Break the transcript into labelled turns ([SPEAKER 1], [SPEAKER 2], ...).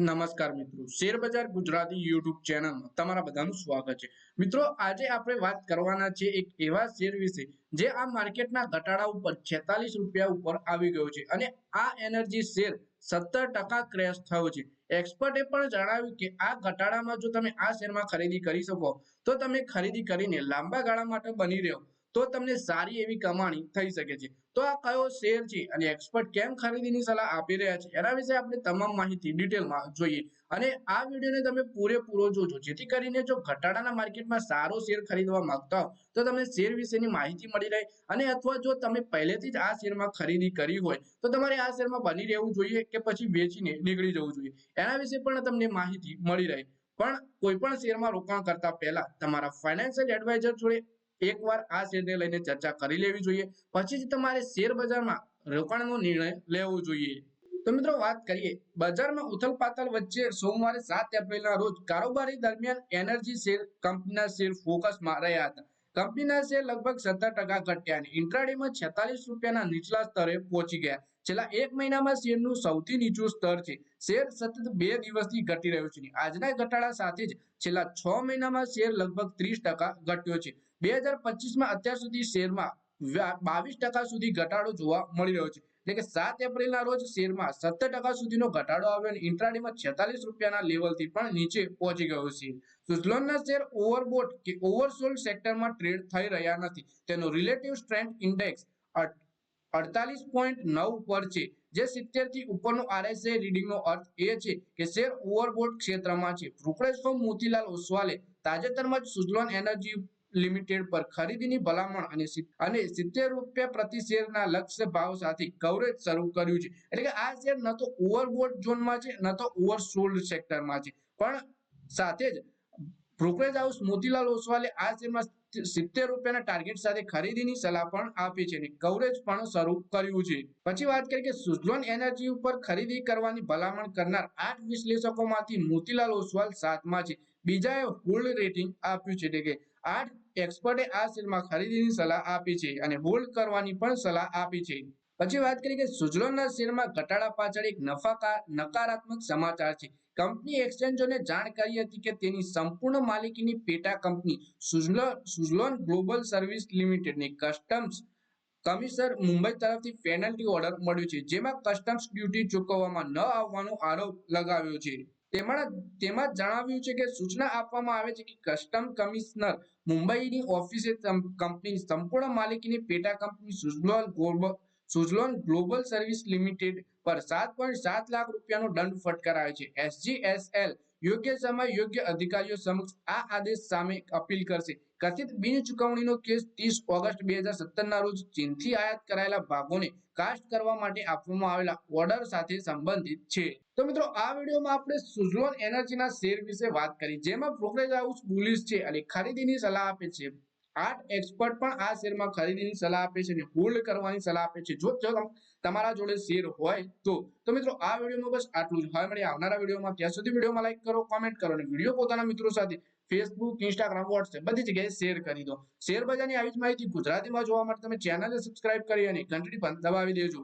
[SPEAKER 1] નમસ્કાર મિત્રો. Share Gujarati YouTube ચેનલમાં તમારા બધાનું સ્વાગત છે. મિત્રો, આજે આપણે વાત કરવાના છે એક એવા શેર વિશે જે આ માર્કેટના ઘટાડા ઉપર 46 રૂપિયા ઉપર આવી ગયો છે અને આ એનર્જી શેર સત્તર ટકા ક્રેશ થયો છે. એક્સપર્ટે પણ જણાવ્યું કે આ ઘટાડામાં જો તમે આ શેરમાં ખરીદી કરી શકો, તો તમે ખરીદી કરીને લાંબા ગાળા માટે બની રહ્યો. તો તમને સારી એવી કમાણી થઈ શકે છે. તો આ કયો શેર છે અને એક્સપર્ટ કેમ ખરીદીની સલાહ આપી રહ્યા છે? એના વિશે આપણે તમામ માહિતી ડિટેલમાં જોઈએ. અને આ વિડીયોને તમે પૂરેપૂરો જોજો. જેથી કરીને જો ઘટાડાના માર્કેટમાં સારો શેર ખરીદવા માંગતા હો, તો તમને શેર વિશેની માહિતી મળી રહે. અને અથવા જો તમે પહેલેથી જ આ શેરમાં ખરીદી કરી હોય, તો તમારે આ શેરમાં બની રહેવું જોઈએ કે પછી વેચીને નીકળી જવું જોઈએ. એના વિશે પણ તમને માહિતી મળી રહે. પણ કોઈ પણ શેરમાં રોકાણ કરતા પહેલા તમારા ફાઇનાન્શિયલ એડવાઇઝર જોડે એકવાર આ શેરને લઈને ચર્ચા કરી લેવી જોઈએ. પછી જ તમારે શેર બજારમાં રોકાણનો નિર્ણય લેવો જોઈએ. તો મિત્રો વાત કરીએ, બજારમાં ઉથલપાથલ વચ્ચે સોમવારે સાત એપ્રિલના રોજ કારોબારી દરમિયાન એનર્જી શેર કંપનીના શેર ફોકસમાં રહ્યા હતા. કંપનીના શેર લગભગ સત્તર ટકા ઘટ્યા અને ઇન્ટ્રાડેમાં છેતાલીસ રૂપિયાના નીચલા સ્તરે પહોંચી ગયા. છેલ્લા એક મહિનામાં શેરનું સૌથી નીચું સ્તર છે. શેર સતત બે દિવસથી ઘટી રહ્યો છે આજના ઘટાડા સાથે જ છેલ્લા છ મહિનામાં શેર લગભગ ત્રીસ ટકા ઘટ્યો છે. બે હજાર પચીસમાં અત્યાર સુધી શેરમાં બાવીસ ટકા સુધી ઘટાડો જોવા મળી રહ્યો છે. એટલે કે સાત એપ્રિલના રોજ શેરમાં સત્તર ટકા સુધીનો ઘટાડો આવ્યો અને ઇન્ટ્રાડીમાં છેતાલીસ રૂપિયાના લેવલથી પણ નીચે પહોંચી ગયો છે. સુઝલોનના શેર ઓવરબોટ કે ઓવરસોલ્ડ સેક્ટરમાં ટ્રેડ થઈ રહ્યા નથી. તેનો રિલેટિવ સ્ટ્રેન્થ ઇન્ડેક્સ અડતાલીસ પોઈન્ટ નવ પર છે. જે સિત્તેરથી ઉપરનું આરએસએ રીડિંગનો અર્થ એ છે કે શેર ઓવરબોટ ક્ષેત્રમાં છે. બ્રોકરેજ ફોર્મ મોતીલાલ ઓસવાલે તાજેતરમાં જ સુઝલોન એનર્જી લિમિટેડ પર ખરીદીની ભલામણ અને અને સિત્તેર રૂપિયા પ્રતિ શેરના લક્ષ્ય ભાવ સાથે કવરેજ શરૂ કર્યું છે. એટલે કે આ શેર ન તો ઓવરબોટ ઝોનમાં છે, ન તો ઓવરસોલ્ડ સેક્ટરમાં છે. પણ સાથે જ બ્રોકરેજ હાઉસ મોતીલાલ ઓસવાલે આ શેરમાં સિત્તેર રૂપિયાના ટાર્ગેટ સાથે ખરીદીની સલાહ પણ આપી છે અને કવરેજ પણ શરૂ કર્યું છે. પછી વાત કરીએ કે સુઝલોન એનર્જી ઉપર ખરીદી કરવાની ભલામણ કરનાર આઠ વિશ્લેષકોમાંથી મોતીલાલ ઓસવાલ સાતમાં છે. બીજાએ હોલ્ડ રેટિંગ આપ્યું છે એટલે કે આઠ એક્સપર્ટે આ શેરમાં ખરીદીની સલાહ આપી છે અને હોલ્ડ કરવાની પણ સલાહ આપી છે. પછી વાત કરીએ કે સુઝલોનના શેરમાં ઘટાડા પાછળ એક નફાકાર નકારાત્મક સમાચાર છે. કંપની એક્સચેન્જોને જાણ કરી હતી કે તેની સંપૂર્ણ માલિકીની પેટા કંપની સુઝલોન ગ્લોબલ સર્વિસ લિમિટેડની કસ્ટમ્સ કમિશનર મુંબઈ તરફથી પેનલ્ટી ઓર્ડર મળ્યો છે, જેમાં કસ્ટમ્સ ડ્યુટી ચૂકવવામાં ન આવવાનો આરોપ લગાવ્યો છે. તેમાં તેમાં જણાવ્યું છે કે સૂચના આપવામાં આવે છે કે કસ્ટમ કમિશનર મુંબઈની ઓફિસે કંપની સંપૂર્ણ માલિકીની પેટા company Suzlon global Suzlon global service limited પર સાત લાખ રૂપિયાનો દંડ ફટકારાયો છે. એસજીએસએલ યોગ્ય સમય, યોગ્ય અધિકારીઓ સમક્ષ આ આદેશ સામે અપીલ કરશે. કથિત બિન ચુકવણીનો કેસ ત્રીસ ઓગસ્ટ બે હજાર સત્તરના રોજ ચીનથી આયાત કરાયેલા ભાગોને કાસ્ટ કરવા માટે આપવામાં આવેલા ઓર્ડર સાથે સંબંધિત છે. તો મિત્રો, આ વિડીયોમાં આપણે સુઝલોન એનર્જીના શેર વિશે વાત કરી. જેમાં બ્રોકરેજ હાઉસ બુલિશ છે અને ખરીદીની સલાહ આપે છે. આઠ એક્સપર્ટ પણ આ શેરમાં ખરીદીની સલાહ આપે છે અને હોલ્ડ કરવાની સલાહ આપે છે. જો તમારા જોડે શેર હોય તો તો મિત્રો આ વિડીયોમાં બસ આટલું જ. હવે મળીએ આવનારા વિડીયોમાં. ત્યાં સુધી વિડીયોમાં લાઈક કરો કોમેન્ટ કરો અને વીડિયો પોતાના મિત્રો સાથે ફેસબુક ઇન્સ્ટાગ્રામ વોટ્સએપ બધી જગ્યાએ શેર કરી દો. શેર બજારની આવી જ માહિતી ગુજરાતીમાં જોવા માટે તમે ચેનલને સબસ્ક્રાઇબ કરી અને ઘંટડી પણ દબાવી દેજો.